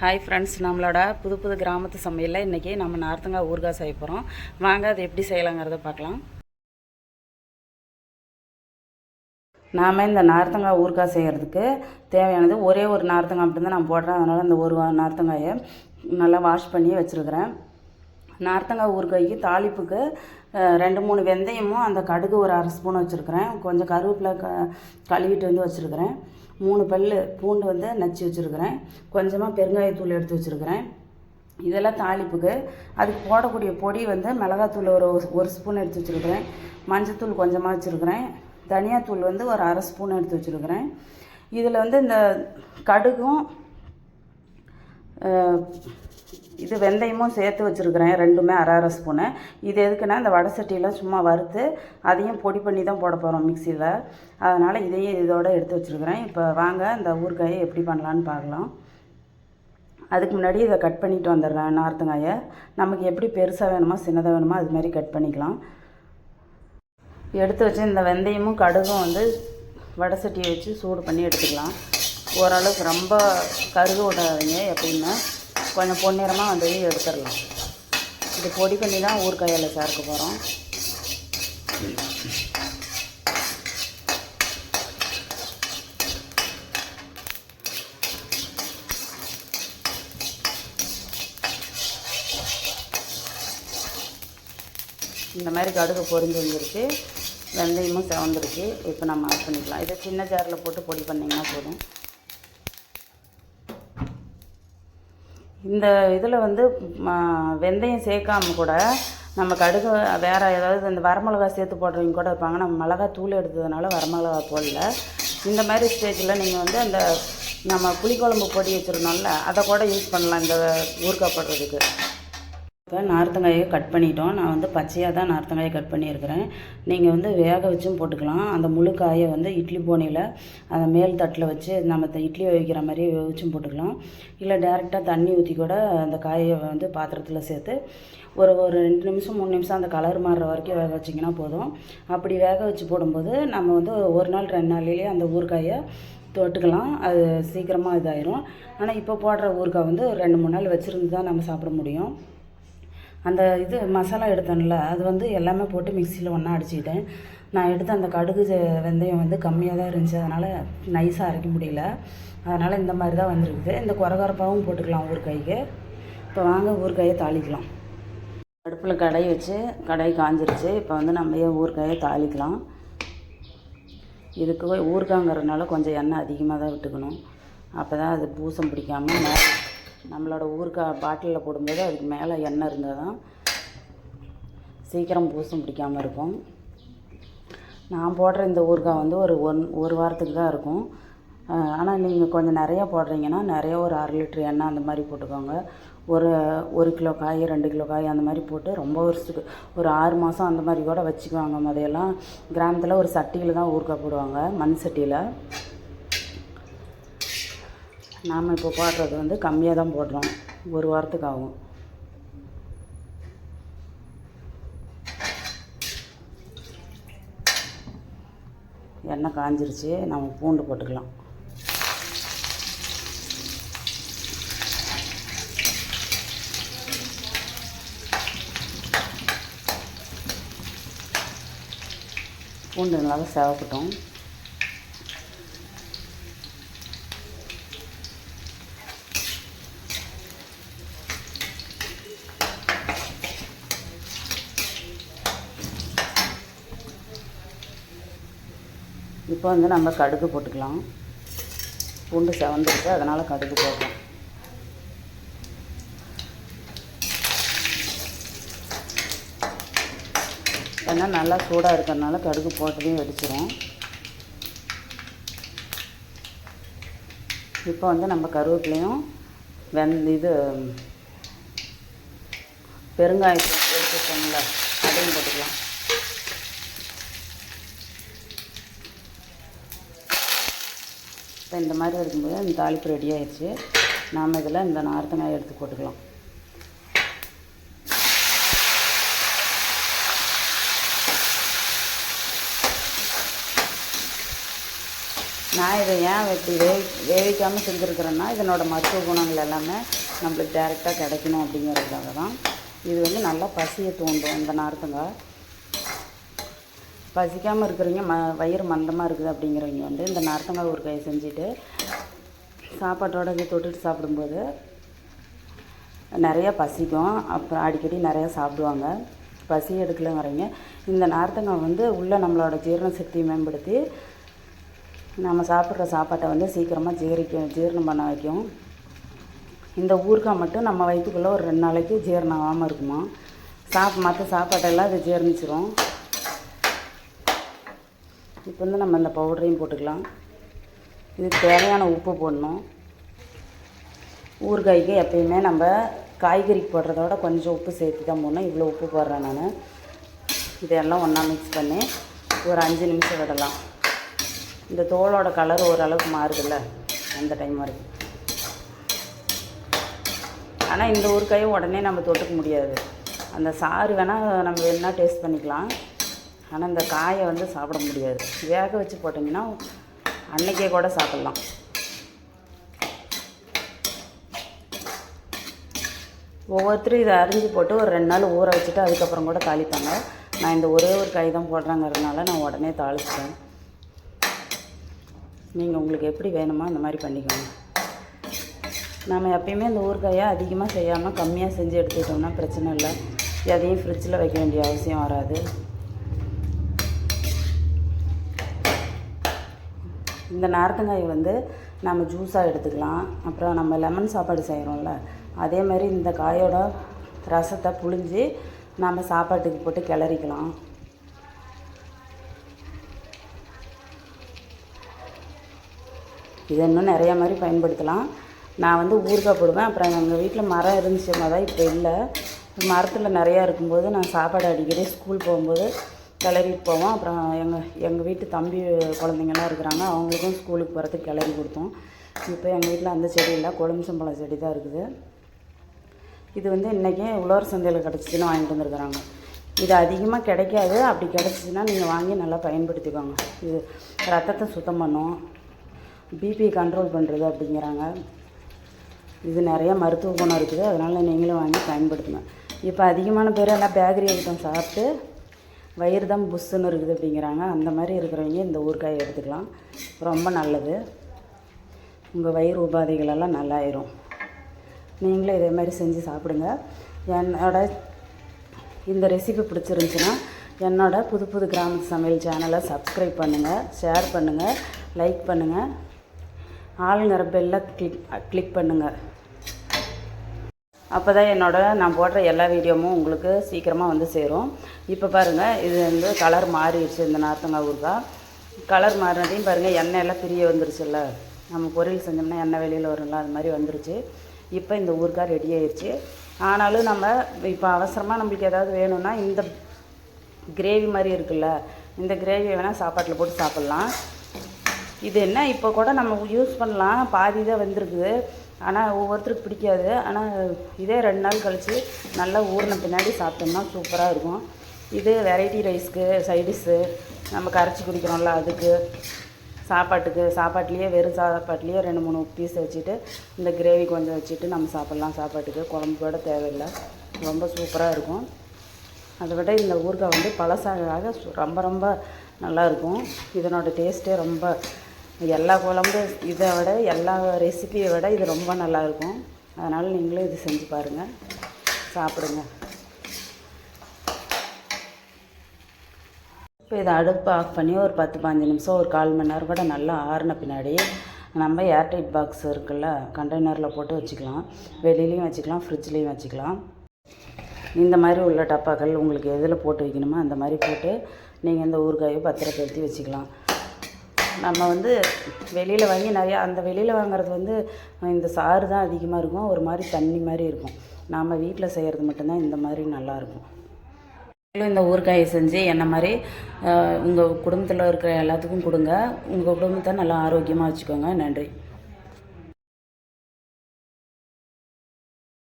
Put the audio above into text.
Hi friends நம்மளோட புது புது கிராமத்து சமையலில் இன்றைக்கி நம்ம நார்த்தங்காய் ஊறுகாய் செய்ய போகிறோம் வாங்க அது எப்படி செய்யலாங்கிறத பார்க்கலாம். நாம் இந்த நார்த்தங்காய் ஊறுகாய் செய்கிறதுக்கு தேவையானது ஒரே ஒரு நார்த்தங்காய் மட்டும்தான் நான் போடுறேன். அதனால் அந்த ஒரு வா- நார்த்தங்காயை நல்லா வாஷ் பண்ணி வச்சுருக்கிறேன். நார்த்தங்காய் ஊறுகாய்க்கு தாளிப்புக்கு ரெண்டு மூணு வெந்தயமும் அந்த கடுகு ஒரு அரை ஸ்பூன் வச்சுருக்கிறேன். கொஞ்சம் கருவேப்பிலை க கழுவிட்டு வந்து வச்சுருக்கிறேன். மூணு பல் பூண்டு வந்து நச்சு வச்சுருக்கிறேன். கொஞ்சமாக பெருங்காயத்தூள் எடுத்து வச்சுருக்கிறேன். இதெல்லாம் தாளிப்புக்கு. அதுக்கு போடக்கூடிய பொடி வந்து மிளகாத்தூள் ஒரு ஒரு ஸ்பூன் எடுத்து வச்சுருக்கிறேன். மஞ்சத்தூள் கொஞ்சமாக வச்சுருக்கிறேன். தனியாத்தூள் வந்து ஒரு அரை ஸ்பூன் எடுத்து வச்சுருக்கிறேன். இதில் வந்து இந்த கடுகும் இது வெந்தயமும் சேர்த்து வச்சுருக்கிறேன் ரெண்டுமே அரை அரை ஸ்பூனு. இது எதுக்குன்னா இந்த வடை சட்டியெலாம் சும்மா வறுத்து அதையும் பொடி பண்ணி தான் போட போகிறோம் மிக்சியில். அதனால் இதையும் இதோட எடுத்து வச்சுருக்கிறேன். இப்போ வாங்க இந்த ஊறுகாயை எப்படி பண்ணலான்னு பார்க்கலாம். அதுக்கு முன்னாடி இதை கட் பண்ணிட்டு வந்துடுறேன் நார்த்தங்காயை. நமக்கு எப்படி பெருசாக வேணுமா சின்னதாக வேணுமோ அது மாதிரி கட் பண்ணிக்கலாம். எடுத்து வச்சு இந்த வெந்தயமும் கடுகும் வந்து வடை சட்டியை வச்சு சூடு பண்ணி எடுத்துக்கலாம். ஓரளவுக்கு ரொம்ப கருக விடாதீங்க எப்படின்னா கொஞ்சம் பொன்னிறமாக வந்ததையும் எடுத்துடலாம். இது பொடி பண்ணி தான் ஊறுகாயில் சேர்க்க போகிறோம் இந்த மாதிரி கடுகு பொறிஞ்சு வந்துருச்சு. வெந்தயமும் செவந்துருச்சு இப்போ நம்ம ஆட் பண்ணிக்கலாம். இதை சின்ன ஜாரில் போட்டு பொடி பண்ணிங்கன்னா போதும். இந்த இதில் வந்து வெந்தயம் சேர்க்காம கூட நம்ம கடுகு வேறு ஏதாவது இந்த வரமிளகா சேர்த்து போடுறவங்க கூட இருப்பாங்க. நம்ம மிளகா தூள் எடுத்ததுனால வரமிளகா போடல இந்த மாதிரி ஸ்டேஜில் நீங்கள் வந்து அந்த நம்ம புளிக்குழம்பு பொடி வச்சுருந்தோம்ல அதை கூட யூஸ் பண்ணலாம் இந்த ஊறுக்காய் போடுறதுக்கு. இப்போ நார்த்தங்காயை கட் பண்ணிட்டோம். நான் வந்து பச்சையாக தான் நார்த்தங்காயை கட் பண்ணியிருக்கிறேன். நீங்கள் வந்து வேக வச்சும் போட்டுக்கலாம். அந்த முழு காயை வந்து இட்லி போனியில் அந்த மேல் தட்டில் வச்சு நம்ம த- இட்லி வைக்கிற மாதிரி வச்சும் போட்டுக்கலாம். இல்லை டேரெக்டாக தண்ணி ஊற்றி கூட அந்த காயை வந்து பாத்திரத்தில் சேர்த்து ஒரு ஒரு ரெண்டு நிமிஷம் மூணு நிமிஷம் அந்த கலர் மாறுற வரைக்கும் வேக வச்சிங்கன்னா போதும். அப்படி வேக வச்சு போடும்போது நம்ம வந்து ஒரு நாள் ரெண்டு நாள்லேயே அந்த ஊறுகாயை தொட்டுக்கலாம். அது சீக்கிரமாக இதாயிரும். ஆனால் இப்போ போடுற ஊறுகாய் வந்து ஒரு ரெண்டு மூணு நாள் வச்சுருந்து தான் நம்ம சாப்பிட முடியும். அந்த இது மசாலா எடுத்தேன்ல அது வந்து எல்லாமே போட்டு மிக்சியில் ஒன்றா அடிச்சுக்கிட்டேன். நான் எடுத்த அந்த கடுகு வெந்தயம் வந்து கம்மியாக தான் இருந்துச்சு அதனால் நைஸாக அரைக்க முடியல. அதனால் இந்த மாதிரி தான் வந்திருக்குது. இந்த குறகுறப்பாகவும் போட்டுக்கலாம் ஊறுகாய்க்கு இப்போ வாங்க ஊறுகாயை தாளிக்கலாம். அடுப்பில் கடை வச்சு கடை காஞ்சிருச்சு. இப்போ வந்து நம்ம ஏன் ஊறுகாயை தாளிக்கலாம். இதுக்கு ஊறுகாங்கிறதுனால கொஞ்சம் எண்ணெய் அதிகமாக தான் விட்டுக்கணும். அப்போ தான் அது பூசம் பிடிக்காமல் நம்மளோட ஊறுகாய் பாட்டிலில் போடும்போது அதுக்கு மேலே எண்ணெய் இருந்தால் தான் சீக்கிரம் பூசம் பிடிக்காமல் இருக்கும். நான் போடுற இந்த ஊறுகாய் வந்து ஒரு ஒன் ஒரு வாரத்துக்கு தான் இருக்கும். ஆனால் நீங்கள் கொஞ்சம் நிறையா போடுறீங்கன்னா நிறைய ஒரு அரை லிட்ரு எண்ணெய் அந்த மாதிரி போட்டுக்கோங்க. ஒரு ஒரு கிலோ காய் ரெண்டு கிலோ காய் அந்த மாதிரி போட்டு ரொம்ப வருஷத்துக்கு ஒரு ஆறு மாதம் அந்த மாதிரி கூட வச்சுக்குவாங்க. முதையெல்லாம் கிராமத்தில் ஒரு சட்டியில் தான் ஊறுகாய் போடுவாங்க மண் சட்டியில். நாம் இப்போ போடுறது வந்து கம்மியாக தான் போடுறோம். ஒரு வாரத்துக்கு ஆகும் எண்ணெய் காஞ்சிருச்சு நம்ம பூண்டு போட்டுக்கலாம். பூண்டு நல்லா செவக்கட்டும். இப்போ வந்து நம்ம கடுகு போட்டுக்கலாம். பூண்டு செவந்துருக்கு அதனால் கடுகு போடுறோம் ஏன்னா நல்லா சூடாக இருக்கிறதுனால கடுகு போட்டதையும் வெடிச்சிடும் இப்போ வந்து நம்ம கருவேப்பிலையும் வெந் இது பெருங்காயத்தை எடுத்துக்கோங்களா அதையும் போட்டுக்கலாம். இப்போ இந்த மாதிரி இருக்கும்போது இந்த தாளிப்பு ரெடி ஆயிடுச்சு. நாம் இதில் இந்த நார்த்தங்காய் எடுத்து போட்டுக்கலாம். நான் இதை ஏன் வெட்டி வேவி வேவிக்காமல் செஞ்சுருக்கிறேன்னா இதனோட மருத்துவ குணங்கள் எல்லாமே நம்மளுக்கு டேரெக்டாக கிடைக்கணும் அப்படிங்கிறதுக்காக தான். இது வந்து நல்லா பசியை தூண்டும் இந்த நார்த்தங்காய் பசிக்காமல் இருக்கிறவங்க ம வயிறு மந்தமாக இருக்குது அப்படிங்கிறவங்க வந்து இந்த நார்த்தங்காய் ஒரு செஞ்சுட்டு சாப்பாட்டோட இதை தொட்டுட்டு சாப்பிடும்போது நிறையா பசிக்கும். அப்புறம் அடிக்கடி நிறையா சாப்பிடுவாங்க. பசி எடுக்கலங்கிறவங்க இந்த நார்த்தங்காய் வந்து உள்ளே நம்மளோட ஜீரண சக்தியை மேம்படுத்தி நம்ம சாப்பிட்ற சாப்பாட்டை வந்து சீக்கிரமாக ஜீரிக்க ஜீரணம் பண்ண வைக்கும். இந்த ஊறுகாய் மட்டும் நம்ம வயிற்றுக்குள்ளே ஒரு ரெண்டு நாளைக்கு ஜீரணம் ஆகாமல் இருக்குமா? சாப் மற்ற சாப்பாட்டெல்லாம் இது ஜீரணிச்சிரும். இப்போ வந்து நம்ம இந்த பவுடரையும் போட்டுக்கலாம். இதுக்கு தேவையான உப்பு போடணும். ஊறுகாய்க்கு எப்பயுமே நம்ம காய்கறிக்கு போடுறதோட கொஞ்சம் உப்பு சேர்த்து தான் போடணும். இவ்வளோ உப்பு போடுறேன் நான். இதெல்லாம் ஒன்றா மிக்ஸ் பண்ணி ஒரு அஞ்சு நிமிஷம் விடலாம். இந்த தோலோட கலர் ஓரளவுக்கு மாறுதுல்ல அந்த டைம் வரைக்கும். ஆனால் இந்த ஊறுகாயும் உடனே நம்ம தொட்டுக்க முடியாது. அந்த சாறு வேணால் நம்ம வேணால் டேஸ்ட் பண்ணிக்கலாம். ஆனால் இந்த காயை வந்து சாப்பிட முடியாது. வேக வச்சு போட்டிங்கன்னா அன்னைக்கே கூட சாப்பிட்லாம். ஒவ்வொருத்தரும் இதை அரிஞ்சு போட்டு ஒரு ரெண்டு நாள் ஊற வச்சுட்டு அதுக்கப்புறம் கூட தாளிப்பாங்க. நான் இந்த ஒரே ஒரு காய் தான் போடுறேங்கிறதுனால நான் உடனே தாளிச்சிட்டேன். நீங்கள் உங்களுக்கு எப்படி வேணுமோ அந்த மாதிரி பண்ணிக்கோங்க. நாம் எப்பயுமே இந்த ஊறுகாயை அதிகமாக செய்யாமல் கம்மியாக செஞ்சு எடுத்துக்கிட்டோம்னா பிரச்சனை இல்லை. எதையும் ஃப்ரிட்ஜில் வைக்க வேண்டிய அவசியம் வராது. இந்த நார்த்தங்காய் வந்து நம்ம ஜூஸாக எடுத்துக்கலாம். அப்புறம் நம்ம லெமன் சாப்பாடு செய்கிறோம்ல அதே மாதிரி இந்த காயோட ரசத்தை புழிஞ்சு நம்ம சாப்பாட்டுக்கு போட்டு கிளறிக்கலாம். இது இன்னும் நிறையா மாதிரி பயன்படுத்தலாம். நான் வந்து ஊறுகாய் போடுவேன். அப்புறம் எங்கள் வீட்டில் மரம் இருந்துச்சு தான் இப்போ இல்லை. மரத்தில் நிறையா இருக்கும்போது நான் சாப்பாடு அடிக்கடி ஸ்கூல் போகும்போது கிளறிட்டு போவோம் அப்புறம் எங்கள் எங்கள் வீட்டு தம்பி குழந்தைங்கலாம் இருக்கிறாங்க. அவங்களுக்கும் ஸ்கூலுக்கு போகிறதுக்கு கிளறி கொடுத்தோம். இப்போ எங்கள் வீட்டில் அந்த செடி இல்லை. கொழுமிச்சம்பழம் செடி தான் இருக்குது. இது வந்து இன்றைக்கி உழவர் சந்தையில் கிடச்சிச்சின்னு வாங்கிட்டு வந்துருக்குறாங்க. இது அதிகமாக கிடைக்காது. அப்படி கிடச்சிச்சின்னா நீங்கள் வாங்கி நல்லா பயன்படுத்திக்கோங்க. இது ரத்தத்தை சுத்தம் பண்ணும். பிபி கண்ட்ரோல் பண்ணுறது அப்படிங்கிறாங்க. இது நிறைய மருத்துவ குணம் இருக்குது. அதனால் நீங்களும் வாங்கி பயன்படுத்துங்க. இப்போ அதிகமான பேர் எல்லாம் பேக்கரி ஐட்டம் சாப்பிட்டு வயிறு தான் புஷ்ஷுன்னு இருக்குது அப்படிங்கிறாங்க. அந்த மாதிரி இருக்கிறவங்க இந்த ஊறுகாய் எடுத்துக்கலாம். ரொம்ப நல்லது. உங்கள் வயிறு உபாதைகளெல்லாம் நல்லாயிரும். நீங்களும் இதே மாதிரி செஞ்சு சாப்பிடுங்க. என்னோட இந்த ரெசிபி பிடிச்சிருந்துச்சுன்னா என்னோட புது புது கிராமத்து சமையல் சேனலை சப்ஸ்கிரைப் பண்ணுங்கள் ஷேர் பண்ணுங்கள் லைக் பண்ணுங்கள் ஆளுங்கிற பெல்லை கிளிக் கிளிக் பண்ணுங்கள் அப்போ தான் என்னோட நான் போடுற எல்லா வீடியோவும் உங்களுக்கு சீக்கிரமாக வந்து சேரும். இப்போ பாருங்கள் இது வந்து கலர் மாறிடுச்சு இந்த நார்த்தங்காய் ஊறுகாய் கலர் மாறினதையும் பாருங்கள் எண்ணெய் எல்லாம் பிரிய வந்துருச்சுல்ல. நம்ம பொரியல் செஞ்சோம்னா எண்ணெய் வெளியில் வரும்ல அது மாதிரி வந்துருச்சு. இப்போ இந்த ஊறுகாய் ரெடி ஆயிடுச்சு ஆனாலும் நம்ம இப்போ அவசரமாக நம்மளுக்கு ஏதாவது வேணும்னா இந்த கிரேவி மாதிரி இருக்குல்ல இந்த கிரேவியை வேணால் சாப்பாட்டில் போட்டு சாப்பிட்லாம். இது என்ன இப்போ கூட நம்ம யூஸ் பண்ணலாம். பாதி தான் வந்திருக்குது. ஆனால் ஒவ்வொருத்தருக்கு பிடிக்காது. ஆனால் இதே ரெண்டு நாள் கழித்து நல்லா ஊறின பின்னாடி சாப்பிட்டோம்னா சூப்பராக இருக்கும். இது வெரைட்டி ரைஸ்க்கு சைடிஷ்ஷு நம்ம கரைச்சி குடிக்கிறோம்ல அதுக்கு சாப்பாட்டுக்கு சாப்பாட்லேயே வெறும் சாப்பாட்லேயே ரெண்டு மூணு பீஸ் வச்சுட்டு இந்த கிரேவி கொஞ்சம் வச்சுட்டு நம்ம சாப்பிட்லாம். சாப்பாட்டுக்கு குழம்பு கூட தேவையில்லை. ரொம்ப சூப்பராக இருக்கும். அதை விட இந்த ஊறுகாய் வந்து பழசாக ரொம்ப ரொம்ப நல்லாயிருக்கும் இதனோட டேஸ்ட்டே ரொம்ப எல்லா குழம்பு இதை விட எல்லா ரெசிபியை விட இது ரொம்ப நல்லாயிருக்கும் அதனால் நீங்களும் இது செஞ்சு பாருங்கள் சாப்பிடுங்க. இப்போ இதை அடுப்பு ஆஃப் பண்ணி ஒரு பத்து பாஞ்சு நிமிஷம் ஒரு கால் மணி நேரம் கூட நல்லா ஆறின பின்னாடி நம்ம ஏர்டைட் பாக்ஸ் இருக்குல்ல கண்டெய்னரில் போட்டு வச்சுக்கலாம். வெளியிலையும் வச்சுக்கலாம் ஃப்ரிட்ஜ்லேயும் வச்சுக்கலாம். இந்த மாதிரி உள்ள டப்பாக்கள் உங்களுக்கு எதில் போட்டு வைக்கணுமோ அந்த மாதிரி போட்டு நீங்கள் இந்த ஊறுகாயை பத்திரப்படுத்தி வச்சுக்கலாம். நம்ம வந்து வெளியில் வாங்கி நிறையா அந்த வெளியில் வாங்குறது வந்து இந்த சாறு தான் அதிகமாக இருக்கும். ஒரு மாதிரி தண்ணி மாதிரி இருக்கும். நாம் வீட்டில் செய்கிறது மட்டும்தான் இந்த மாதிரி நல்லாயிருக்கும் இந்த ஊறுகாயை செஞ்சு என்ன மாதிரி உங்கள் குடும்பத்தில் இருக்கிற எல்லாத்துக்கும் கொடுங்க. உங்கள் குடும்பத்தை நல்லா ஆரோக்கியமாக வச்சுக்கோங்க. நன்றி.